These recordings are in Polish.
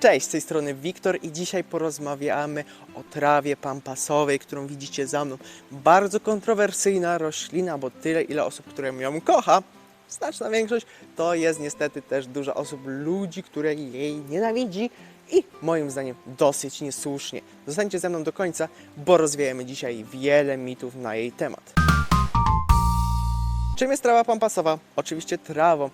Cześć, z tej strony Wiktor i dzisiaj porozmawiamy o trawie pampasowej, którą widzicie za mną. Bardzo kontrowersyjna roślina, bo tyle ile osób, które ją kocha, znaczna większość, to jest niestety też dużo osób, ludzi, które jej nienawidzi i moim zdaniem dosyć niesłusznie. Zostańcie ze mną do końca, bo rozwiejemy dzisiaj wiele mitów na jej temat. Czym jest trawa pampasowa? Oczywiście trawą.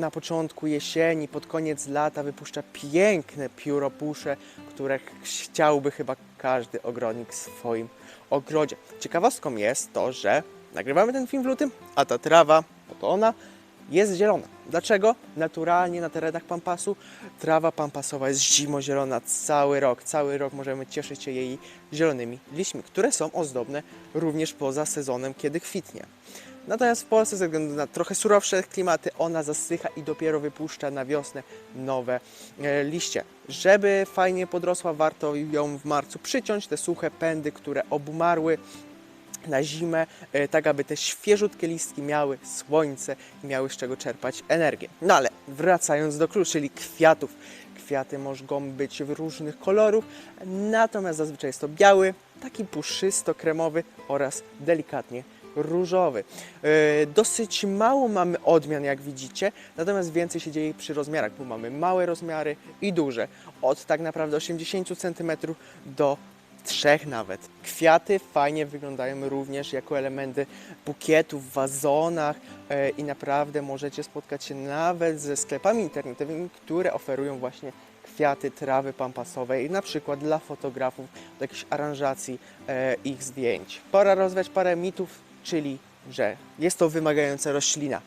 Na początku jesieni, pod koniec lata wypuszcza piękne pióropusze, które chciałby chyba każdy ogrodnik w swoim ogrodzie. Ciekawostką jest to, że nagrywamy ten film w lutym, a ta trawa, oto ona, jest zielona. Dlaczego? Naturalnie na terenach pampasu trawa pampasowa jest zimozielona cały rok. Cały rok możemy cieszyć się jej zielonymi liśćmi, które są ozdobne również poza sezonem, kiedy kwitnie. Natomiast w Polsce ze względu na trochę surowsze klimaty ona zasycha i dopiero wypuszcza na wiosnę nowe e, liście. Żeby fajnie podrosła, warto ją w marcu przyciąć, te suche pędy, które obumarły na zimę, e, tak aby te świeżutkie listki miały słońce i miały z czego czerpać energię. No ale wracając do klucz, czyli kwiatów. Kwiaty mogą być w różnych kolorów, natomiast zazwyczaj jest to biały, taki puszysto-kremowy oraz delikatnie różowy. E, Dosyć mało mamy odmian, jak widzicie, natomiast więcej się dzieje przy rozmiarach, bo mamy małe rozmiary i duże, od tak naprawdę 80 cm do trzech nawet. Kwiaty fajnie wyglądają również jako elementy bukietów, w wazonach e, i naprawdę możecie spotkać się nawet ze sklepami internetowymi, które oferują właśnie kwiaty trawy pampasowej, na przykład dla fotografów, do jakichś aranżacji e, ich zdjęć. Pora rozwiać parę mitów, czyli że jest to wymagająca roślina.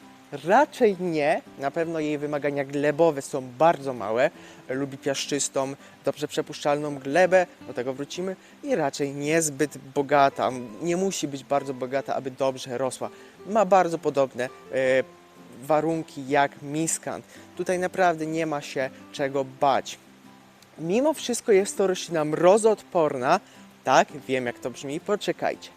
Raczej nie. Na pewno jej wymagania glebowe są bardzo małe. Lubi piaszczystą, dobrze przepuszczalną glebę, do tego wrócimy. I raczej niezbyt bogata. Nie musi być bardzo bogata, aby dobrze rosła. Ma bardzo podobne e, warunki jak miskant. Tutaj naprawdę nie ma się czego bać. Mimo wszystko jest to roślina mrozoodporna. Tak, wiem jak to brzmi, poczekajcie.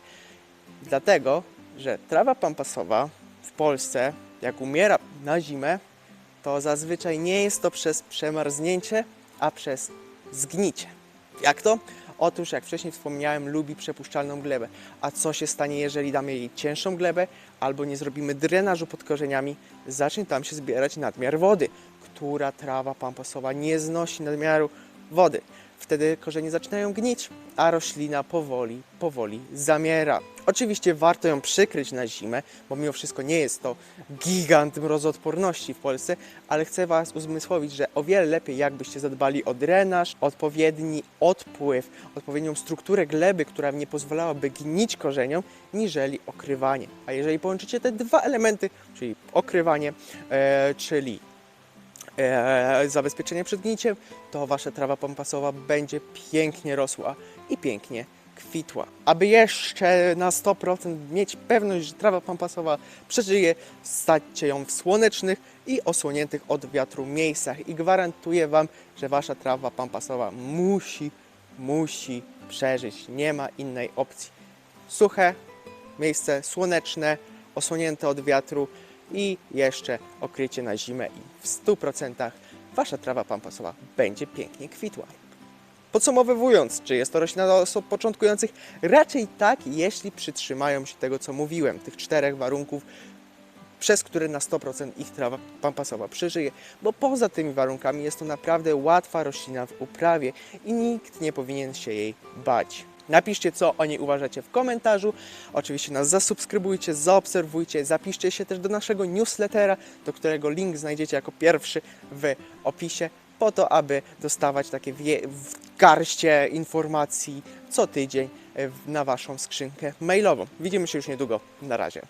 Dlatego, że trawa pampasowa w Polsce, jak umiera na zimę, to zazwyczaj nie jest to przez przemarznięcie, a przez zgnicie. Jak to? Otóż, jak wcześniej wspomniałem, lubi przepuszczalną glebę. A co się stanie, jeżeli damy jej cięższą glebę albo nie zrobimy drenażu pod korzeniami? Zacznie tam się zbierać nadmiar wody, która trawa pampasowa nie znosi nadmiaru wody. Wtedy korzenie zaczynają gnić, a roślina powoli, powoli zamiera. Oczywiście warto ją przykryć na zimę, bo mimo wszystko nie jest to gigant mrozoodporności w Polsce, ale chcę Was uzmysłowić, że o wiele lepiej jakbyście zadbali o drenaż, odpowiedni odpływ, odpowiednią strukturę gleby, która nie pozwalałaby gnić korzeniom, niżeli okrywanie. A jeżeli połączycie te dwa elementy, czyli okrywanie, e, czyli e, zabezpieczenie przed gniciem, to wasza trawa pampasowa będzie pięknie rosła i pięknie kwitła. Aby jeszcze na 100% mieć pewność, że trawa pampasowa przeżyje, stadźcie ją w słonecznych i osłoniętych od wiatru miejscach i gwarantuję wam, że wasza trawa pampasowa musi, musi przeżyć. Nie ma innej opcji. Suche, miejsce słoneczne, osłonięte od wiatru i jeszcze okrycie na zimę i w 100% wasza trawa pampasowa będzie pięknie kwitła. Podsumowując, czy jest to roślina dla osób początkujących? Raczej tak, jeśli przytrzymają się tego, co mówiłem, tych czterech warunków, przez które na 100% ich trawa pampasowa przeżyje, bo poza tymi warunkami jest to naprawdę łatwa roślina w uprawie i nikt nie powinien się jej bać. Napiszcie, co o niej uważacie w komentarzu. Oczywiście nas zasubskrybujcie, zaobserwujcie, zapiszcie się też do naszego newslettera, do którego link znajdziecie jako pierwszy w opisie, po to, aby dostawać takie garście informacji co tydzień e, na Waszą skrzynkę mailową. Widzimy się już niedługo. Na razie.